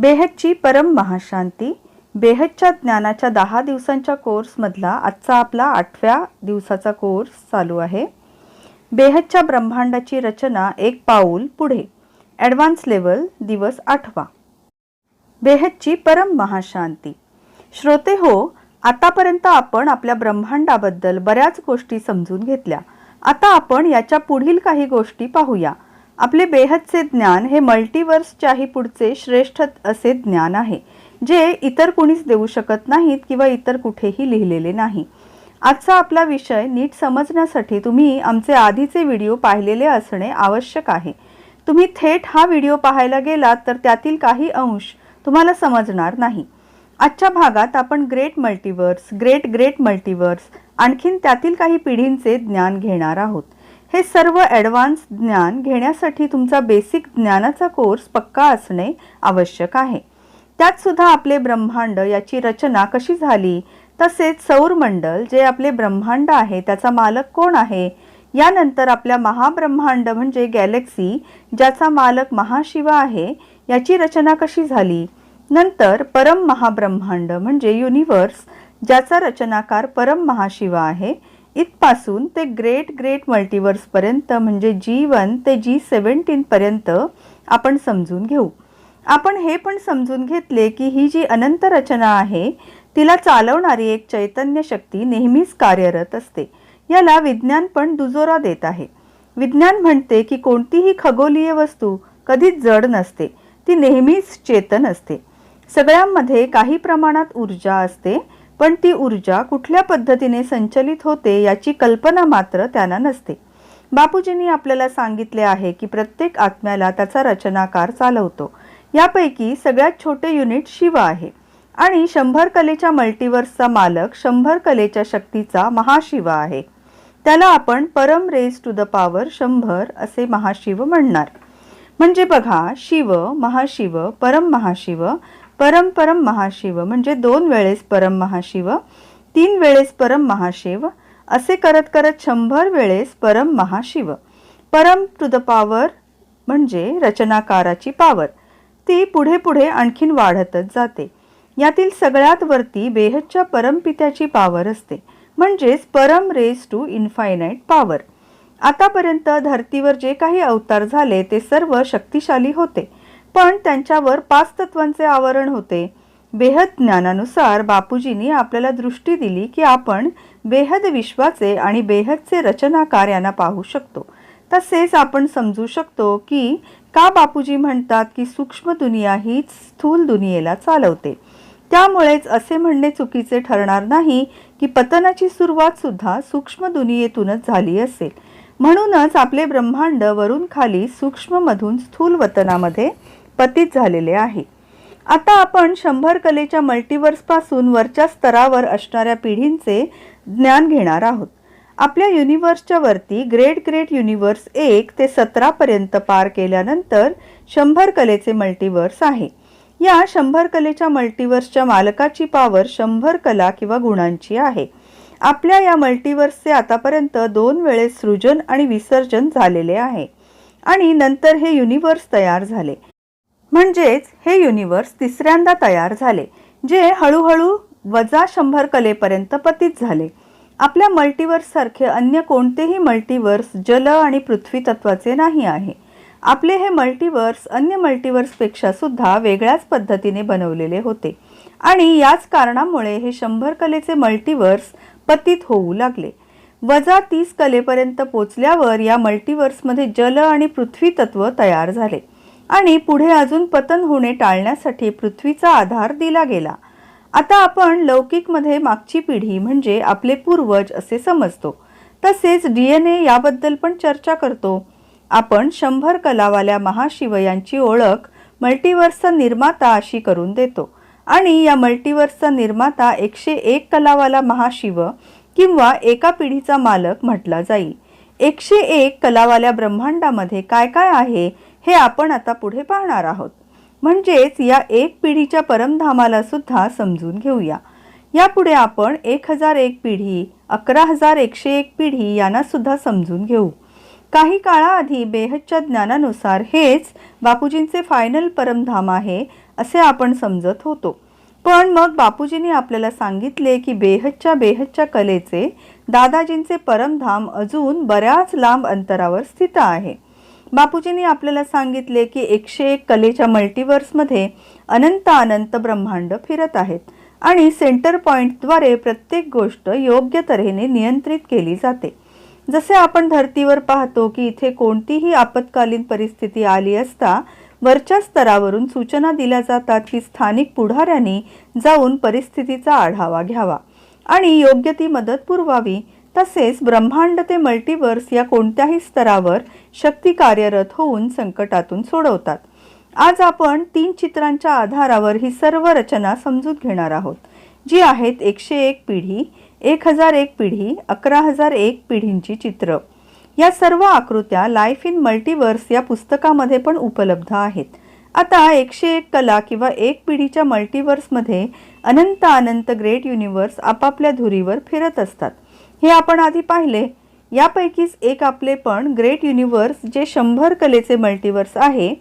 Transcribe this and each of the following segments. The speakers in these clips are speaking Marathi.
बेहदची परम महाशांती बेहदच्या ज्ञानाच्या दहा दिवसांच्या कोर्समधला आजचा आपला आठव्या दिवसाचा कोर्स चालू आहे. बेहदच्या ब्रह्मांडाची रचना एक पाऊल पुढे. ॲडव्हान्स लेवल दिवस आठवा. बेहदची परम महाशांती. श्रोते हो आतापर्यंत आपण आपल्या ब्रह्मांडाबद्दल बऱ्याच गोष्टी समजून घेतल्या. आता आपण याच्या पुढील काही गोष्टी पाहूया. आपले बेहदचे ज्ञान हे मल्टिवर्सच्याही पुढचे श्रेष्ठ असे ज्ञान आहे जे इतर कुणीच देऊ शकत नाहीत किंवा इतर कुठेही लिहिलेले नाही. आजचा आपला विषय नीट समजण्यासाठी तुम्ही आमचे आधीचे व्हिडिओ पाहिलेले असणे आवश्यक आहे. तुम्ही थेट हा व्हिडिओ पाहायला गेलात तर त्यातील काही अंश तुम्हाला समजणार नाही. आजच्या भागात आपण great multiverse great great multiverse आणखीन त्यातील काही पिढींचे ज्ञान घेणार आहोत. हे सर्व ॲडव्हान्स ज्ञान घेण्यासाठी तुमचा बेसिक ज्ञानाचा कोर्स पक्का असणे आवश्यक आहे. त्यात सुद्धा आपले ब्रह्मांड याची रचना कशी झाली? तसेच सौरमंडल जे आपले ब्रह्मांड आहे त्याचा मालक कोण आहे? यानंतर आपल्या महाब्रह्मांड म्हणजे गॅलेक्सी ज्याचा मालक महाशिव आहे याची रचना कशी झाली? नंतर परम महाब्रह्मांड म्हणजे युनिवर्स ज्याचा रचनाकार परम महाशिव आहे इथपासून ते ग्रेट ग्रेट मल्टिवर्सपर्यंत म्हणजे जी वन ते जी सेवन्टीनपर्यंत आपण समजून घेऊ. आपण हे पण समजून घेतले की ही जी अनंत रचना आहे तिला चालवणारी एक चैतन्य शक्ती नेहमीच कार्यरत असते. याला विज्ञान पण दुजोरा देत आहे. विज्ञान म्हणते की कोणतीही खगोलीय वस्तू कधीच जड नसते ती नेहमीच चेतन असते. सगळ्यांमध्ये काही प्रमाणात ऊर्जा असते पण ती ऊर्जा कुठल्या पद्धतीने संचलित होते याची कल्पना मात्र त्यांना नसते. बापूजींनी आपल्याला सांगितले आहे की प्रत्येक आत्म्याला त्याचा रचनाकार चालवतो. यापैकी सगळ्यात छोटे युनिट शिव आहे आणि शंभर कलेच्या मल्टिवर्सचा मालक शंभर कलेच्या शक्तीचा महाशिव आहे. त्याला आपण परम रेज टू द पॉवर शंभर असे महाशिव म्हणणार. म्हणजे बघा शिव महाशिव परम महाशिव परम परम महाशिव म्हणजे दोन वेळेस परम महाशिव तीन वेळेस परम महाशिव असे करत करत शंभर वेळेस परम महाशिव. परम टू द पावर म्हणजे रचनाकाराची पावर ती पुढे पुढे आणखीन वाढतच जाते. यातील सगळ्यात वरती बेहदच्या परमपित्याची पावर असते. म्हणजेच परम रेस टू इन्फायनाईट पॉवर आतापर्यंत धर्तीवर जे काही अवतार झाले ते सर्व शक्तिशाली होते. पण त्यांच्यावर पाच तत्वांचे आवरण होते. बेहद ज्ञानानुसार बापूजींनी आपल्याला दृष्टी दिली की आपण बेहद विश्वाचे आणि बेहदचे रचनाकार यांना पाहू शकतो. तसेच आपण समजू शकतो की का बापूजी म्हणतात की सूक्ष्म दुनिया हीच स्थूल दुनियेला चालवते. त्यामुळेच असे म्हणणे चुकीचे ठरणार नाही की पतनाची सुरुवात सुद्धा सूक्ष्म दुनियेतूनच झाली असेल. म्हणूनच आपले ब्रह्मांड वरून खाली सूक्ष्ममधून स्थूल वतनामध्ये पतित झालेले आहे. आता आपण शंभर कलेच्या मल्टिवर्सपासून वरच्या स्तरावर असणाऱ्या पिढींचे ज्ञान घेणार आहोत. आपल्या युनिवर्सच्या वरती ग्रेट ग्रेट युनिवर्स एक ते सतरापर्यंत पार केल्यानंतर शंभर कलेचे मल्टिवर्स आहे. या शंभर कलेच्या मल्टिवर्सच्या मालकाची पावर शंभर कला किंवा गुणांची आहे. आपल्या या मल्टिवर्सचे आतापर्यंत दोन वेळेस सृजन आणि विसर्जन झालेले आहे. आणि नंतर हे युनिवर्स तयार झाले. म्हणजेच हे युनिवर्स तिसऱ्यांदा तयार झाले जे हळूहळू वजा शंभर कलेपर्यंत पतित झाले. आपल्या मल्टिवर्ससारखे अन्य कोणतेही मल्टिवर्स जल आणि पृथ्वी तत्वाचे नाही आहे. आपले हे मल्टिवर्स अन्य मल्टिवर्सपेक्षा सुद्धा वेगळ्याच पद्धतीने बनवलेले होते आणि याच कारणामुळे हे शंभर कलेचे मल्टिवर्स पतित होऊ लागले. वजा तीस कलेपर्यंत पोचल्यावर या मल्टिवर्समध्ये जल आणि पृथ्वी तत्व तयार झाले. आणि पुढे अजून पतन होणे टाळण्यासाठी पृथ्वीचा आधार दिला गेला. आता आपण लौकिकमध्ये मागची पिढी म्हणजे आपले पूर्वज असे समजतो. तसेच डी एन ए याबद्दल पण चर्चा करतो. आपण शंभर कलावाल्या महाशिव यांची ओळख मल्टिवर्सचा निर्माता अशी करून देतो. आणि या मल्टिवर्सचा निर्माता एकशे एक कलावाला महाशिव किंवा एका पिढीचा मालक म्हटला जाईल एकशे एक कलावाल्या ब्रह्मांडामध्ये काय काय आहे हे आपण आता पुढे पाहणार आहोत. म्हणजेच या एक पिढीच्या परमधामाला सुद्धा समजून घेऊया. यापुढे आपण एक हजार एक पिढी अकरा हजार एकशे एक पिढी यांना सुद्धा समजून घेऊ. काही काळाआधी बेहदच्या ज्ञानानुसार हेच बापूजींचे फायनल परमधाम आहे असे आपण समजत होतो. पण मग बापूजींनी आपल्याला सांगितले की बेहदच्या बेहदच्या कलेचे दादाजींचे परमधाम अजून बऱ्याच लांब अंतरावर स्थित आहे. बापूजींनी आपल्याला सांगितले की एकशे एक कलेच्या मल्टिवर्समध्ये अनंत अनंत ब्रह्मांड फिरत आहेत आणि सेंटर पॉईंटद्वारे प्रत्येक गोष्ट योग्य तऱ्हेने नियंत्रित केली जाते. जसे आपण धर्तीवर पाहतो की इथे कोणतीही आपत्कालीन परिस्थिती आली असता वरच्या स्तरावरून सूचना दिल्या जातात की स्थानिक पुढाऱ्यांनी जाऊन परिस्थितीचा आढावा घ्यावा. आणि योग्य ती मदत पुरवावी. तसेच ब्रह्मांड ते मल्टिवर्स या कोणत्याही स्तरावर शक्ती कार्यरत होऊन संकटातून सोडवतात. आज आपण तीन चित्रांच्या आधारावर ही सर्व रचना समजून घेणार आहोत जी आहेत एकशे एक पिढी एक हजार एक पिढी अकरा हजार एक पिढींची चित्र. या सर्व आकृत्या लाईफ इन मल्टिवर्स या पुस्तकामध्ये पण उपलब्ध आहेत. आता एकशे एक कला किंवा एक पिढीच्या मल्टिवर्समध्ये अनंत अनंत ग्रेट युनिवर्स आपापल्या धुरीवर फिरत असतात. हे आपण आधी पाहिले. यापैकीच एक आपले पण ग्रेट युनिवर्स जे शंभर कलेचे मल्टिवर्स आहे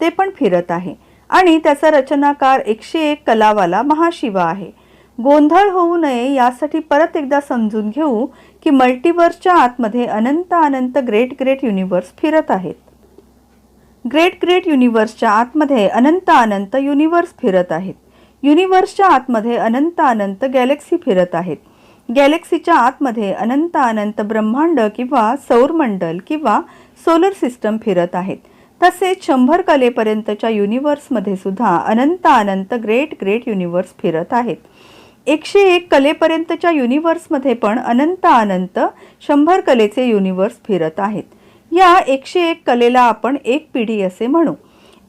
ते पण फिरत आहे. आणि त्याचा रचनाकार एकशे एक कलावाला महाशिवा आहे. गोंधळ होऊ नये यासाठी परत एकदा समजून घेऊ की मल्टिवर्सच्या आतमध्ये अनंत अनंत ग्रेट ग्रेट युनिवर्स फिरत आहेत. ग्रेट ग्रेट युनिवर्सच्या आतमध्ये अनंत अनंत युनिवर्स फिरत आहेत. युनिवर्सच्या आतमध्ये अनंत अनंत गॅलेक्सी फिरत आहेत. गॅलेक्सीच्या आतमध्ये अनंत अनंत ब्रह्मांड किंवा सौरमंडल किंवा सोलर सिस्टम फिरत आहेत. तसेच शंभर कलेपर्यंतच्या युनिवर्समध्ये सुद्धा अनंत अनंत ग्रेट ग्रेट युनिवर्स फिरत आहेत. एकशे एक कलेपर्यंतच्या युनिव्हर्समध्ये पण अनंत अनंत शंभर कलेचे युनिवर्स फिरत आहेत. या एकशे एक कलेला आपण एक पिढी असे म्हणू.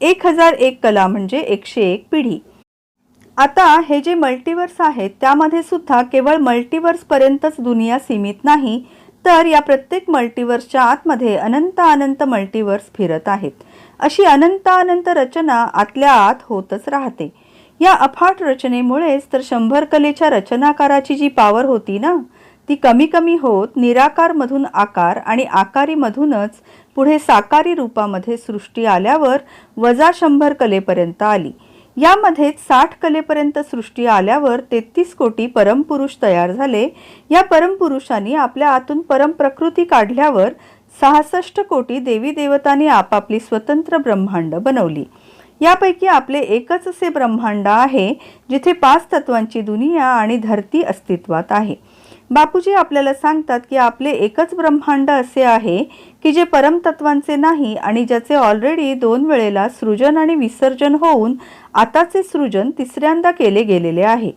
एक हजार एक कला म्हणजे एकशे एक पिढी. आता हे जे मल्टिवर्स आहेत त्यामध्ये सुद्धा केवळ मल्टिवर्सपर्यंतच दुनिया सीमित नाही तर या प्रत्येक मल्टिवर्सच्या आतमध्ये अनंत अनंत मल्टिवर्स फिरत आहेत. अशी अनंत अनंत रचना आतल्या आत होतच राहते. या अफाट रचनेमुळेच तर शंभर कलेच्या रचनाकाराची जी पावर होती ना ती कमी कमी होत निराकारमधून आकार आणि आकारीमधूनच पुढे साकारी रूपामध्ये सृष्टी आल्यावर वजा शंभर कलेपर्यंत आली. यामध्येच साठ कलेपर्यंत सृष्टी आल्यावर तेहतीस कोटी परमपुरुष तयार झाले. या परमपुरुषांनी आपल्या आतून परमप्रकृती काढल्यावर सहासष्ट कोटी देवी देवतांनी आपापली स्वतंत्र ब्रह्मांड बनवली. यापैकी आपले एकच असे ब्रह्मांड आहे जिथे पाच तत्वांची दुनिया आणि धरती अस्तित्वात आहे. बापूजी आपल्याला सांगतात की आपले एकच ब्रह्मांड असे आहे की जे परमतत्वांचे नाही आणि ज्याचे ऑलरेडी दोन वेळेला सृजन आणि विसर्जन होऊन आताचे सृजन तिसऱ्यांदा केले गेलेले आहे.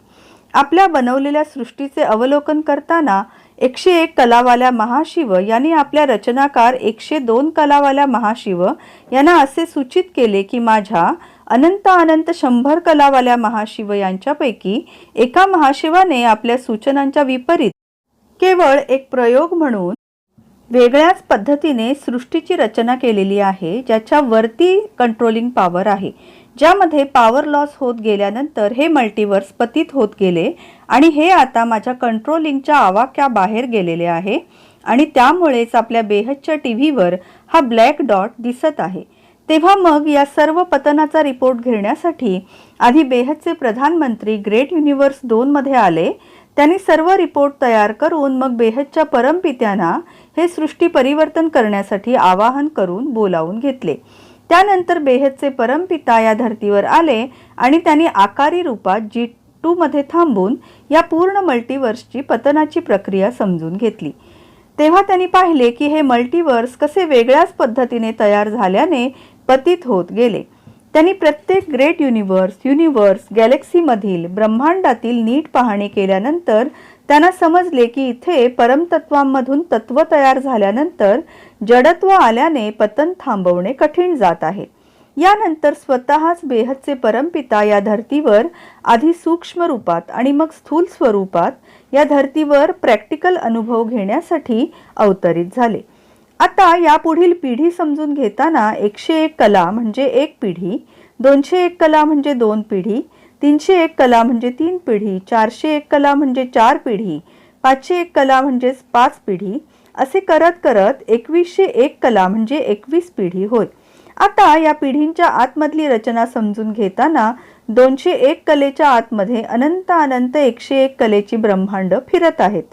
आपल्या बनवलेल्या सृष्टीचे अवलोकन करताना एकशे एक कलावाल्या महाशिव यांनी आपल्या रचनाकार एकशे दोन कलावाल्या महाशिव यांना असे सूचित केले की माझ्या अनंत अनंत शंभर कलावाल्या महाशिव यांच्यापैकी एका महाशिवाने आपल्या सूचनांच्या विपरीत केवळ एक प्रयोग म्हणून वेगळ्याच पद्धतीने सृष्टीची रचना केलेली आहे ज्याच्या वरती कंट्रोलिंग पॉवर आहे. ज्यामध्ये पॉवर लॉस होत गेल्यानंतर हे मल्टिवर्स पतित होत गेले आणि हे आता माझ्या कंट्रोलिंगच्या आवाक्या बाहेर गेलेले आहे आणि त्यामुळेच आपल्या बेहदच्या टी व्हीवर हा ब्लॅक डॉट दिसत आहे. तेव्हा मग या सर्व पतनाचा रिपोर्ट घेण्यासाठी आधी बेहदचे प्रधानमंत्री ग्रेट युनिव्हर्स दोनमध्ये आले त्यांनी सर्व रिपोर्ट तयार करून मग बेहदच्या परमपित्यांना हे सृष्टी परिवर्तन करण्यासाठी आवाहन करून बोलावून घेतले. त्यानंतर बेहदचे परमपिता या धर्तीवर आले आणि त्यांनी आकारी रूपात जी टूमध्ये थांबून या पूर्ण मल्टिवर्सची पतनाची प्रक्रिया समजून घेतली. तेव्हा त्यांनी पाहिले की हे मल्टिवर्स कसे वेगळ्याच पद्धतीने तयार झाल्याने पतित होत गेले. त्यांनी प्रत्येक ग्रेट युनिव्हर्स युनिव्हर्स गॅलेक्सीमधील ब्रह्मांडातील नीट पाहणी केल्यानंतर त्यांना समजले की इथे परमतत्वांमधून तत्व तयार झाल्यानंतर जडत्व आल्याने पतन थांबवणे कठीण जात आहे. यानंतर स्वतःच बेहदचे परमपिता या धर्तीवर आधी सूक्ष्म रूपात आणि मग स्थूल स्वरूपात या धर्तीवर प्रॅक्टिकल अनुभव घेण्यासाठी अवतरित झाले. आता यापुढील पिढी समजून घेताना एकशे एक कला म्हणजे एक पिढी दोनशे एक कला म्हणजे दोन पिढी तीनशे एक कला म्हणजे तीन पिढी चारशे एक कला म्हणजे चार पिढी पाचशे एक कला म्हणजेच पाच पिढी असे करत करत एकवीसशे एक कला म्हणजे एकवीस पिढी होय. आता या पिढींच्या आतमधली रचना समजून घेताना दोनशे एक कलेच्या आतमध्ये अनंत अनंत एकशे एक कलेची ब्रह्मांड फिरत आहेत.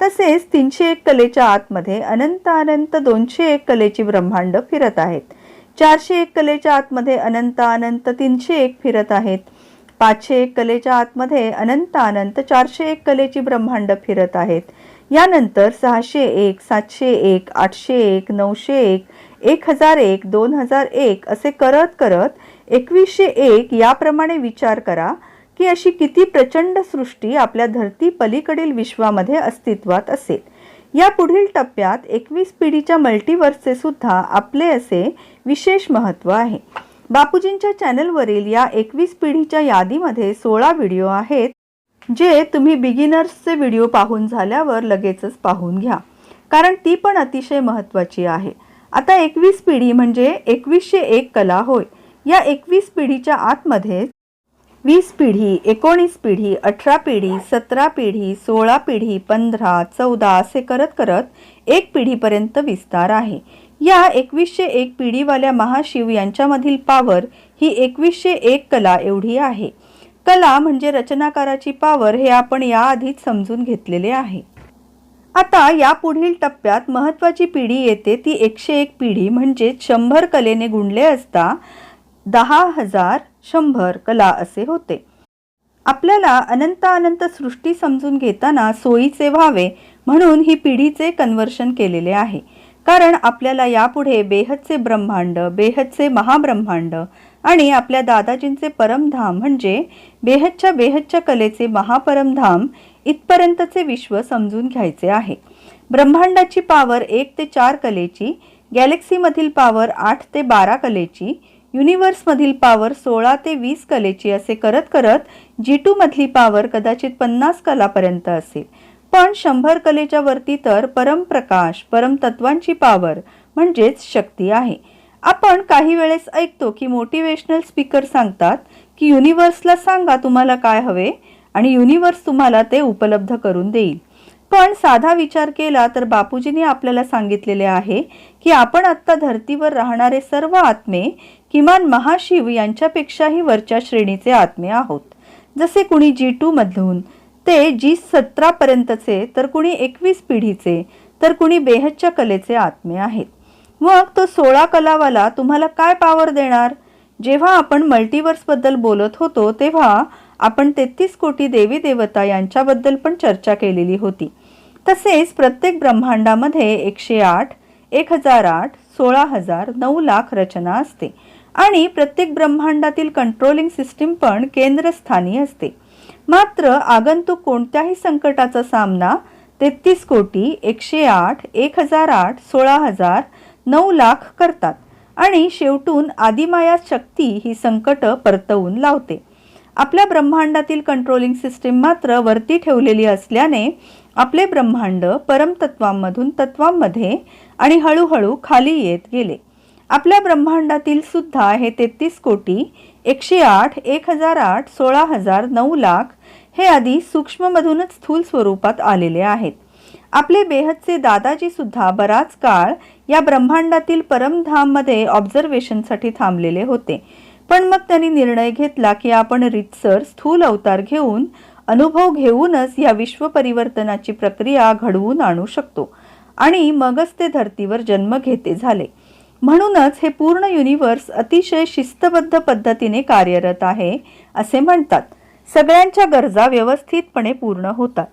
तसेच तीनशे एक कलेच्या आतमध्ये अनंत अनंत दोनशे एक कलेची ब्रह्मांड फिरत आहेत. चारशे एक कलेच्या आतमध्ये अनंत अनंत तीनशे एक फिरत आहेत. पाचशे एक कलेच्या आतमध्ये अनंत अनंत चारशे एक कलेची ब्रह्मांड फिरत आहेत. यानंतर सहाशे एक सातशे एक आठशे एक नऊशे एक एक हजार एक दोन हजार एक असे करत करत एकवीसशे एक याप्रमाणे विचार करा. की अशी किती प्रचंड सृष्टी आपल्या धरती पलीकडील विश्वामध्ये अस्तित्वात असेल. या पुढील टप्प्यात एकवीस पिढीच्या मल्टीवर्सचे सुद्धा आपले असे विशेष महत्त्व आहे. बापूजींच्या चॅनलवरील या एकवीस पिढीच्या यादीमध्ये सोळा व्हिडिओ आहेत जे तुम्ही बिगिनर्सचे व्हिडिओ पाहून झाल्यावर लगेचच पाहून घ्या. कारण ती पण अतिशय महत्त्वाची आहे. आता एकवीस पिढी म्हणजे एकवीसशे एक कला होय. या एकवीस पिढीच्या आतमध्ये वीस पिढी एकोणीस पिढी अठरा पिढी सतरा पिढी सोळा पिढी पंधरा चौदा असे करत करत एक पिढीपर्यंत विस्तार आहे. या एकवीसशे एक पिढीवाल्या महाशिव यांच्यामधील पावर ही एकवीसशे एक कला एवढी आहे. कला म्हणजे रचनाकाराची पावर हे आपण याआधीच समजून घेतलेले आहे. आता या पुढील टप्प्यात महत्त्वाची पिढी येते. ती एकशे एक पिढी म्हणजे शंभर कलेने गुणले असता दहा हजार शंभर कला असे होते. आपल्याला अनंत अनंत सृष्टी समजून घेताना सोयीचे व्हावे म्हणून ही पिढीचे कन्वर्शन केलेले आहे. कारण आपल्याला यापुढे बेहदचे ब्रह्मांड बेहदचे महाब्रह्मांड आणि आपल्या दादाजींचे परमधाम म्हणजे बेहदच्या बेहदच्या कलेचे महापरमधाम इथपर्यंतचे विश्व समजून घ्यायचे आहे. ब्रह्मांडाची पावर एक ते चार कलेची गॅलेक्सीमधील पावर आठ ते बारा कलेची युनिव्हर्समधील पावर सोळा ते वीस कलेची असे करत करत जी टूमधली पावर कदाचित पन्नास कलापर्यंत असेल. पण शंभर कलेच्या वरती तर परमप्रकाश परमतत्वांची पावर म्हणजेच शक्ती आहे. आपण काही वेळेस ऐकतो की मोटिवेशनल स्पीकर सांगतात की युनिव्हर्सला सांगा तुम्हाला काय हवे आणि युनिव्हर्स तुम्हाला ते उपलब्ध करून देईल. पण साधा विचार केला तर बापूजींनी आपल्याला सांगितलेले आहे की आपण आत्ता धर्तीवर राहणारे सर्व आत्मे किमान महाशिव यांच्यापेक्षाही वरच्या श्रेणीचे आत्मे आहोत. जसे कुणी जी टू मधून ते जी सतरापर्यंतचे तर कुणी एकवीस पिढीचे तर कुणी बेहदच्या कलेचे आत्मे आहेत. मग तो सोळा कलावाला तुम्हाला काय पावर देणार? जेव्हा आपण मल्टिवर्सबद्दल बोलत होतो तेव्हा आपण तेहतीस कोटी देवी देवता यांच्याबद्दल पण चर्चा केलेली होती. तसेच प्रत्येक ब्रह्मांडामध्ये एकशे आठ एक हजार आठ सोळा हजार नऊ लाख रचना असते. आणि प्रत्येक ब्रह्मांडातील कंट्रोलिंग सिस्टीम पण केंद्रस्थानी असते. मात्र आगंतुक कोणत्याही संकटाचा सामना तेहतीस कोटी एकशे आठ एक हजार आठ सोळा हजार नऊ लाख करतात आणि शेवटून आदिमाया शक्ती ही संकट परतवून लावते. आपल्या ब्रह्मांडातील कंट्रोलिंग सिस्टीम मात्र वरती ठेवलेली असल्याने आपले ब्रह्मांड परमतत्वांमधून तत्वांमध्ये आणि हळूहळू खाली येत गेले. आपल्या ब्रह्मांडातील सुद्धा हे तेहतीस कोटी एकशे आठ एक हजार आठ सोळा हजार नऊ लाख हे आधी सूक्ष्ममधूनच स्थूल स्वरूपात आलेले आहेत. आपले बेहदचे दादाजी सुद्धा बराच काळ या ब्रह्मांडातील परमधाममध्ये ऑब्झर्वेशनसाठी थांबलेले होते. पण मग त्यांनी निर्णय घेतला की आपण रितसर स्थूल अवतार घेऊन अनुभव घेऊनच या विश्व परिवर्तनाची प्रक्रिया घडवून आणू शकतो. आणि मगच ते धर्तीवर जन्म घेते झाले. म्हणूनच हे पूर्ण युनिवर्स अतिशय शिस्तबद्ध पद्धतीने कार्यरत आहे असे म्हणतात. सगळ्यांच्या गरजा व्यवस्थितपणे पूर्ण होतात.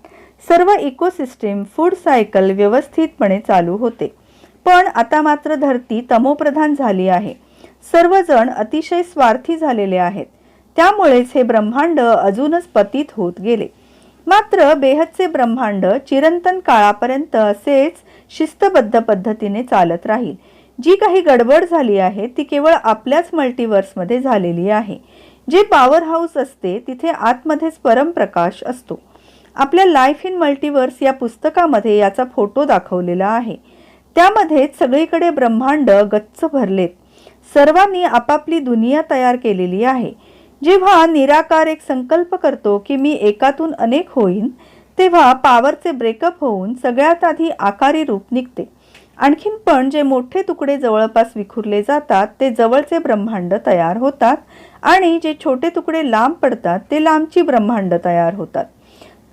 सर्व इकोसिस्टीम फूड सायकल व्यवस्थितपणे चालू होते. पण आता मात्र धरती तमोप्रधान झाली आहे. सर्वजण अतिशय स्वार्थी झालेले आहेत. त्यामुळेच हे ब्रह्मांड अजूनच पतित होत गेले. मात्र बेहदचे ब्रह्मांड चिरंतन काळापर्यंत असेच शिस्तबद्ध पद्धतीने चालत राहील. जी काही गडबड झाली आहे ती केवळ आपल्याच मल्टिवर्समध्ये झालेली आहे. जे पॉवर हाऊस असते तिथे आतमध्येच परमप्रकाश असतो. आपल्या लाईफ इन मल्टिवर्स या पुस्तकामध्ये याचा फोटो दाखवलेला आहे. त्यामध्येच सगळीकडे ब्रह्मांड गच्च भरलेत. सर्वांनी आपापली दुनिया तयार केलेली आहे. जेव्हा निराकार एक संकल्प करतो की मी एकातून अनेक होईन तेव्हा पावरचे ब्रेकअप होऊन सगळ्यात आधी आकारी रूप निघते. आणखीन पण जे मोठे तुकडे जवळपास विखुरले जातात ते जवळचे ब्रह्मांड तयार होतात आणि जे छोटे तुकडे लांब पडतात ते लांबची ब्रह्मांड तयार होतात.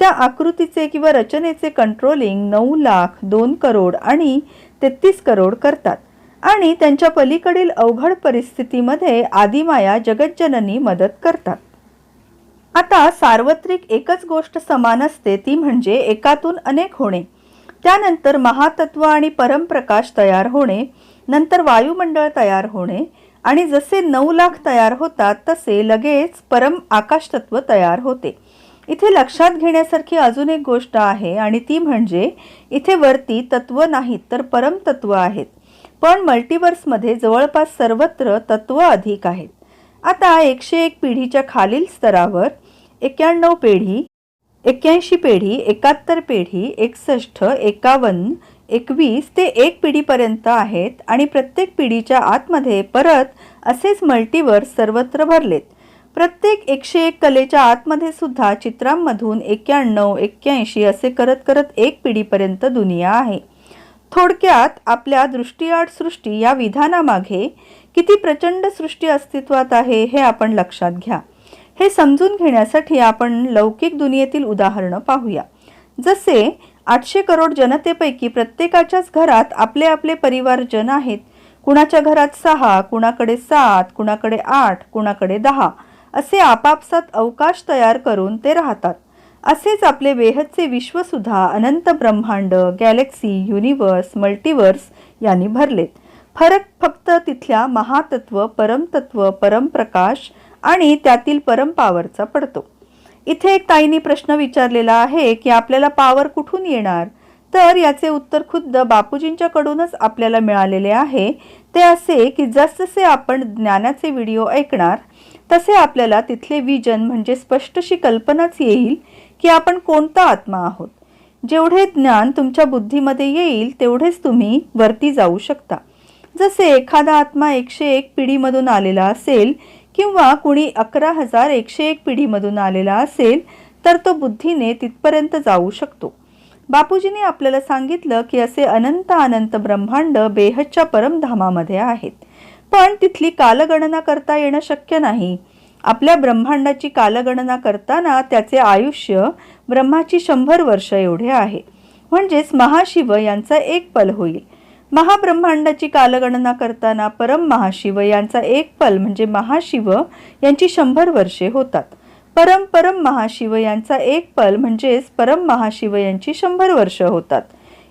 त्या आकृतीचे किंवा रचनेचे कंट्रोलिंग नऊ लाख दोन करोड आणि तेहतीस करोड करतात आणि त्यांच्या पलीकडील अवघड परिस्थितीमध्ये आदिमाया जगज्जननी मदत करतात. आता सार्वत्रिक एकच गोष्ट समान असते ती म्हणजे एकातून अनेक होणे. त्यानंतर महातत्व आणि परमप्रकाश तयार होणे नंतर वायुमंडळ तयार होणे आणि जसे नऊ लाख तयार होतात तसे लगेच परम आकाशतत्व तयार होते. इथे लक्षात घेण्यासारखी अजून एक गोष्ट आहे आणि ती म्हणजे इथे वरती तत्व नाहीत तर परमतत्व आहेत. पण मल्टिवर्समध्ये जवळपास सर्वत्र तत्व अधिक आहेत. आता एकशे एक पिढीच्या खालील स्तरावर एक्याण्णव पिढी एक्क्याऐंशी पेढी एकाहत्तर पेढी एकसष्ट एकावन्न एकवीस ते एक पिढीपर्यंत आहेत आणि प्रत्येक पिढीच्या आतमध्ये परत असेच मल्टिवर्स सर्वत्र भरलेत. प्रत्येक एकशे एक कलेच्या आतमध्ये सुद्धा चित्रांमधून एक्क्याण्णव एक्क्याऐंशी असे करत करत एक पिढीपर्यंत दुनिया आहे. थोडक्यात आपल्या दृष्टीआड सृष्टी या विधानामागे किती प्रचंड सृष्टी अस्तित्वात आहे हे आपण लक्षात घ्या. हे समजून घेण्यासाठी आपण लौकिक दुनियेतील उदाहरणं पाहूया. जसे आठशे करोड जनतेपैकी प्रत्येकाच्याच घरात आपले आपले परिवारजन आहेत. कुणाच्या घरात सहा कुणाकडे सात कुणाकडे आठ कुणाकडे दहा असे आपापसात अवकाश तयार करून ते राहतात. असेच आपले वेहदचे विश्वसुद्धा अनंत ब्रह्मांड गॅलेक्सी युनिवर्स मल्टिवर्स यांनी भरलेत. फरक फक्त तिथल्या महातत्व परमतत्व परमप्रकाश आणि त्यातील परम पावरचा पडतो. इथे एक ताईंनी प्रश्न विचारलेला आहे की आपल्याला पावर कुठून येणार? तर याचे उत्तर खुद्द बापूजींच्याकडूनच आपल्याला मिळालेले आहे. ते असे की जसजसे आपण ज्ञानाचे व्हिडिओ ऐकणार तसे आपल्याला तिथले विजन म्हणजे स्पष्टशी कल्पनाच येईल की आपण कोणता आत्मा आहोत. जेवढे ज्ञान तुमच्या बुद्धीमध्ये येईल तेवढेच तुम्ही वरती जाऊ शकता. जसे एखादा आत्मा एकशे एक पिढीमधून आलेला असेल किंवा कुणी अकरा हजार एकशे एक पिढीमधून आलेला असेल तर तो बुद्धीने तिथपर्यंत जाऊ शकतो. बापूजीने आपल्याला सांगितलं की असे अनंत अनंत ब्रह्मांड बेहदच्या परमधामामध्ये आहेत. पण तिथली कालगणना करता येणं शक्य नाही. आपल्या ब्रह्मांडाची कालगणना करताना त्याचे आयुष्य ब्रह्माची शंभर वर्ष एवढे आहे. म्हणजेच महाशिव यांचा एक पल होईल. महाब्रह्मांडाची कालगणना करताना परम महाशिव यांचा एक पल म्हणजे महाशिव यांची शंभर वर्षे होतात. परम परम महाशिव यांचा एक पल म्हणजेच परम महाशिव यांची शंभर वर्ष होतात.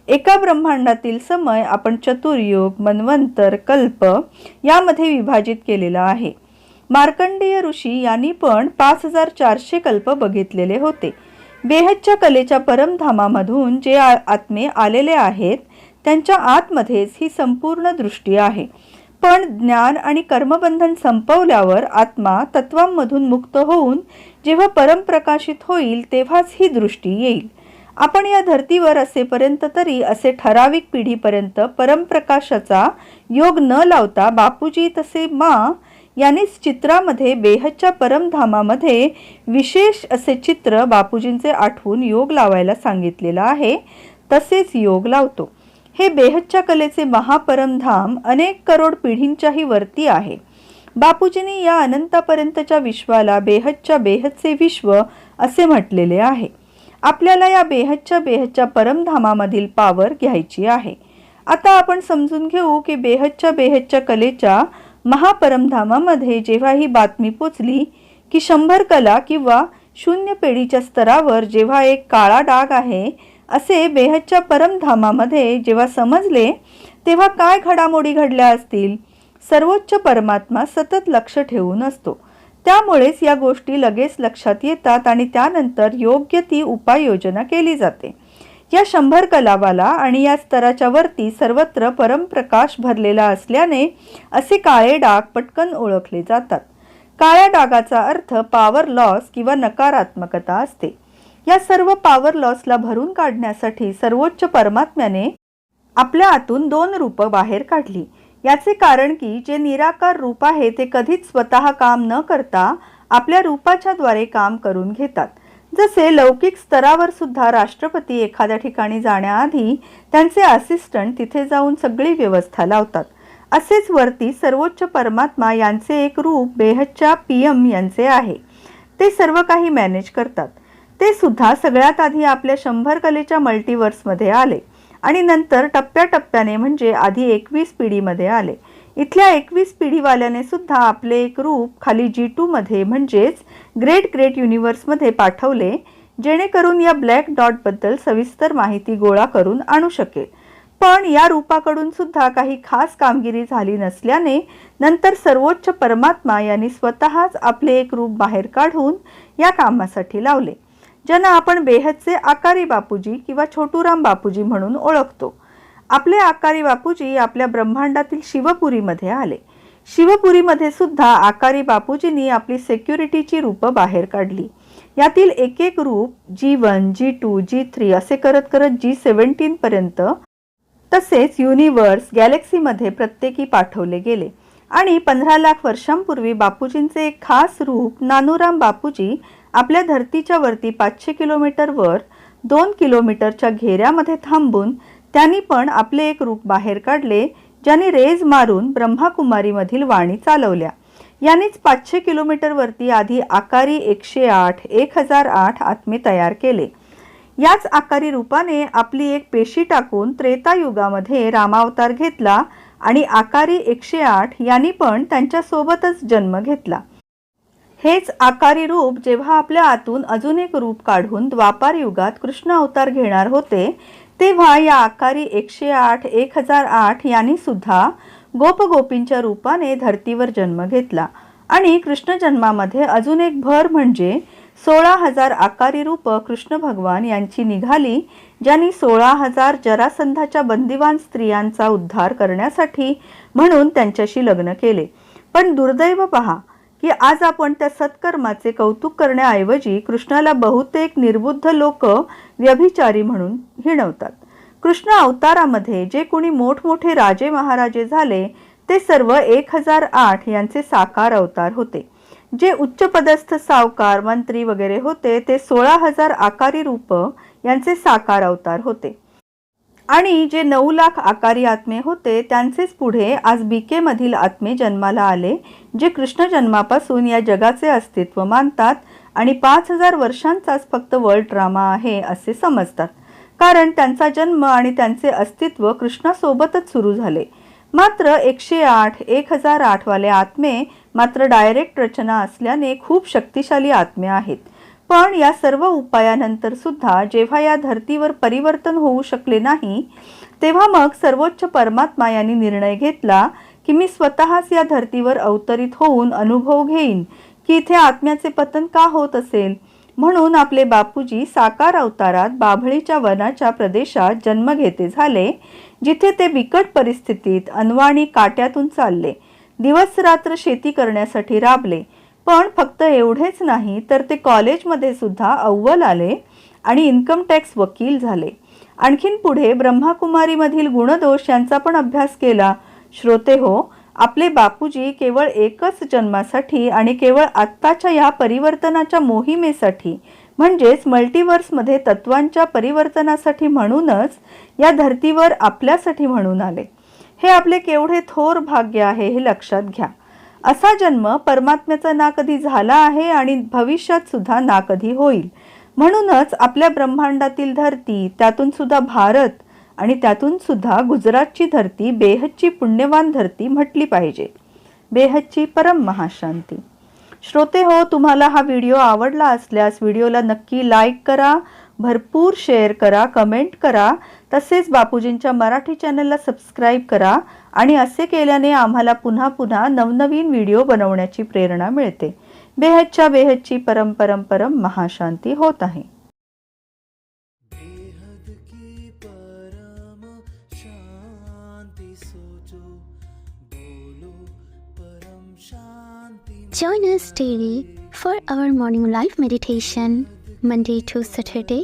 एका ब्रह्मांडातील समय आपण चतुर्युग मनवंतर कल्प यामध्ये विभाजित केलेला आहे. मार्कंडेय ऋषी यांनी पण पाच हजार चारशे कल्प बघितलेले होते. बेहदच्या कलेच्या परमधामामधून जे आ- आत्मे आलेले आहेत त्यांच्या आतमध्येच ही संपूर्ण दृष्टी आहे. पण ज्ञान आणि कर्मबंधन संपवल्यावर आत्मा तत्वांमधून मुक्त होऊन जेव्हा परमप्रकाशित होईल तेव्हाच ही दृष्टी येईल. आपण या धर्तीवर असेपर्यंत तरी असे ठराविक पिढीपर्यंत परमप्रकाशाचा योग न लावता बापूजी तसे मा यांनीच चित्रामध्ये बेहदच्या परमधामामध्ये विशेष असे चित्र बापूजींचे आठवून योग लावायला सांगितलेलं आहे. तसेच योग लावतो. हे बेहदच्या कलेचे महापरमधाम अनेक करोड पिढींच्याही वरती आहे. बापूजींनी या अनंतापर्यंतच्या विश्वाला बेहदच्या बेहदचे विश्व असे म्हटलेले आहे. आपल्याला या बेहदच्या बेहदच्या परमधामामधील पावर घ्यायची आहे. आता आपण समजून घेऊ की बेहदच्या बेहदच्या कलेच्या महापरमधामामध्ये जेव्हा ही बातमी पोचली की शंभर कला किंवा शून्य पेढीच्या स्तरावर जेव्हा एक काळा डाग आहे असे बेहदच्या परमधामामध्ये जेव्हा समजले तेव्हा काय घडामोडी घडल्या असतील? सर्वोच्च परमात्मा सतत लक्ष ठेवून असतो. त्यामुळेच या गोष्टी लगेच लक्षात येतात आणि त्यानंतर योग्य ती उपाययोजना केली जाते. या शंभर कलावाला आणि या स्तराच्या वरती सर्वत्र परमप्रकाश भरलेला असल्याने असे काळे डाग पटकन ओळखले जातात. काळ्या डागाचा अर्थ पॉवर लॉस किंवा नकारात्मकता असते. या सर्व पॉवर लॉसला भरून काढण्यासाठी सर्वोच्च परमात्म्याने आपल्या आतून दोन रूप बाहेर काढली. याचे कारण की जे निराकार रूप आहे ते कधीच स्वतः काम न करता आपल्या रूपाच्या द्वारे काम करून घेतात. जसे लौकिक स्तरावर सुद्धा राष्ट्रपती एखाद्या ठिकाणी जाण्याआधी त्यांचे असिस्टंट तिथे जाऊन सगळी व्यवस्था लावतात. असेच वरती सर्वोच्च परमात्मा यांचे एक रूप बेहच्चा पी एम यांचे आहे. ते सर्व काही मॅनेज करतात. ते सुद्धा सगळ्यात आधी आपल्या शंभर कलेच्या मल्टिवर्समध्ये आले. आणि नंतर टप्प्याटप्प्याने म्हणजे आधी एकवीस पिढीमध्ये आले. इथल्या एकवीस पिढीवाल्याने सुद्धा आपले एक रूप खाली जी टूमध्ये म्हणजेच ग्रेट ग्रेट युनिव्हर्समध्ये पाठवले जेणेकरून या ब्लॅक डॉटबद्दल सविस्तर माहिती गोळा करून आणू शकेल. पण या रूपाकडून सुद्धा काही खास कामगिरी झाली नसल्याने नंतर सर्वोच्च परमात्मा यांनी स्वतःच आपले एक रूप बाहेर काढून या कामासाठी लावले. ज्यांना आपण बेहदचे आकारी बापूजी किंवा छोटूराम बापूजी म्हणून ओळखतो. आपले आकारी बापूजी आपल्या ब्रह्मांडातील शिवपुरीमध्ये आले. शिवपुरीमध्ये सुद्धा आकारी बापूजींनी आपली सेक्युरिटीची रूपं बाहेर काढली. यातील एक एक रूप G one G two G three असे करत करत जी सेवन्टीनपर्यंत तसेच युनिवर्स गॅलेक्सीमध्ये प्रत्येकी पाठवले गेले. आणि पंधरा लाख वर्षांपूर्वी बापूजींचे एक खास रूप नानूराम बापूजी आपल्या धरतीच्या वरती पाचशे किलोमीटरवर दोन किलोमीटरच्या घेऱ्यामध्ये थांबून त्यांनी पण आपले एक रूप बाहेर काढले ज्याने रेज मारून ब्रह्माकुमारीमधील वाणी चालवल्या. यांनीच पाचशे किलोमीटरवरती आधी आकारी एकशे आठ एक हजार आठ आत्मे तयार केले. याच आकारी रूपाने आपली एक पेशी टाकून त्रेतायुगामध्ये रामावतार घेतला आणि आकारी एकशे आठ यांनी पण त्यांच्यासोबतच जन्म घेतला. हेच आकारी रूप जेव्हा आपल्या आतून अजून एक रूप काढून द्वापार युगात कृष्ण अवतार घेणार होते तेव्हा या आकारी एकशे आठ एक हजार आठ यांनी सुद्धा गोपगोपींच्या रूपाने धर्तीवर जन्म घेतला. आणि कृष्ण जन्मामध्ये अजून एक भर म्हणजे सोळा हजार आकारी रूप कृष्ण भगवान यांची निघाली ज्यांनी सोळा हजार जरासंधाच्या बंदिवान स्त्रियांचा उद्धार करण्यासाठी म्हणून त्यांच्याशी लग्न केले. पण दुर्दैव पहा की आज आपण त्या सत्कर्माचे कौतुक करण्याऐवजी कृष्णाला बहुतेक निर्बुद्ध लोक व्यभिचारी म्हणून हिणवतात. कृष्ण अवतारामध्ये जे कोणी मोठमोठे राजे महाराजे झाले ते सर्व एक हजार आठ यांचे साकार अवतार होते. जे उच्चपदस्थ सावकार मंत्री वगैरे होते ते सोळा हजार आकारी रूप यांचे साकार अवतार होते. आणि जे नऊ लाख आकारी आत्मे होते त्यांचेच पुढे आज बीके मधील आत्मे जन्माला आले जे कृष्ण जन्मापासून या जगाचे अस्तित्व मानतात आणि पाच हजार वर्षांचाच फक्त वर्ल्ड ड्रामा आहे असे समजतात. कारण त्यांचा जन्म आणि त्यांचे अस्तित्व कृष्णासोबतच सुरू झाले. मात्र एकशे आठ एक हजार आठवाले आत्मे मात्र डायरेक्ट रचना असल्याने खूप शक्तिशाली आत्मे आहेत. पण या सर्व उपायानंतर सुद्धा जेव्हा या धर्तीवर परिवर्तन होऊ शकले नाही तेव्हा मग सर्वोच्च परमात्मा यांनी निर्णय घेतला की मी स्वतःच या धर्तीवर अवतरित होऊन अनुभव घेईन की इथे आत्म्याचे पतन का होत असेल? म्हणून आपले बापूजी साकार अवतारात बाभळीच्या वनाच्या प्रदेशात जन्म घेते झाले जिथे ते बिकट परिस्थितीत अनवाणी काट्यातून चालले दिवस रात्र शेती करण्यासाठी राबले पण फक्त एवढेच नाही तर ते कॉलेजमध्ये सुद्धा अव्वल आले आणि इन्कम टॅक्स वकील झाले. आणखीन पुढे ब्रह्माकुमारीमधील गुणदोष यांचा पण अभ्यास केला. श्रोते हो आपले बापूजी केवळ एकच जन्मासाठी आणि केवळ आत्ताच्या या परिवर्तनाच्या मोहिमेसाठी म्हणजेच मल्टिवर्समध्ये तत्वांच्या परिवर्तनासाठी म्हणूनच या धर्तीवर आपल्यासाठी म्हणून आले. हे आपले केवढे थोर भाग्य आहे हे लक्षात घ्या. असा जन्म परमात्म्याचा ना कधी झाला आहे आणि भविष्यात सुद्धा ना कधी होईल. म्हणूनच आपल्या ब्रह्मांडातील धरती त्यातून सुद्धा भारत आणि त्यातून सुद्धा गुजरातची धरती बेहदची पुण्यवान धरती म्हटली पाहिजे. बेहदची परम महाशांती. श्रोते हो तुम्हाला हा व्हिडिओ आवडला असल्यास व्हिडिओला नक्की लाईक करा भरपूर शेअर करा कमेंट करा. तसेच बापूजींच्या मराठी चॅनलला सबस्क्राईब करा आणि असे केल्याने आम्हाला पुन्हा पुन्हा नवनवीन व्हिडिओ बनवण्याची प्रेरणा मिळते. बेहदच्या बेहदची परम परम परम महाशांती होत आहे. बेहद की परम शांति सोचो बोलो परम शांति Join us daily for our morning live meditation, Monday to Saturday,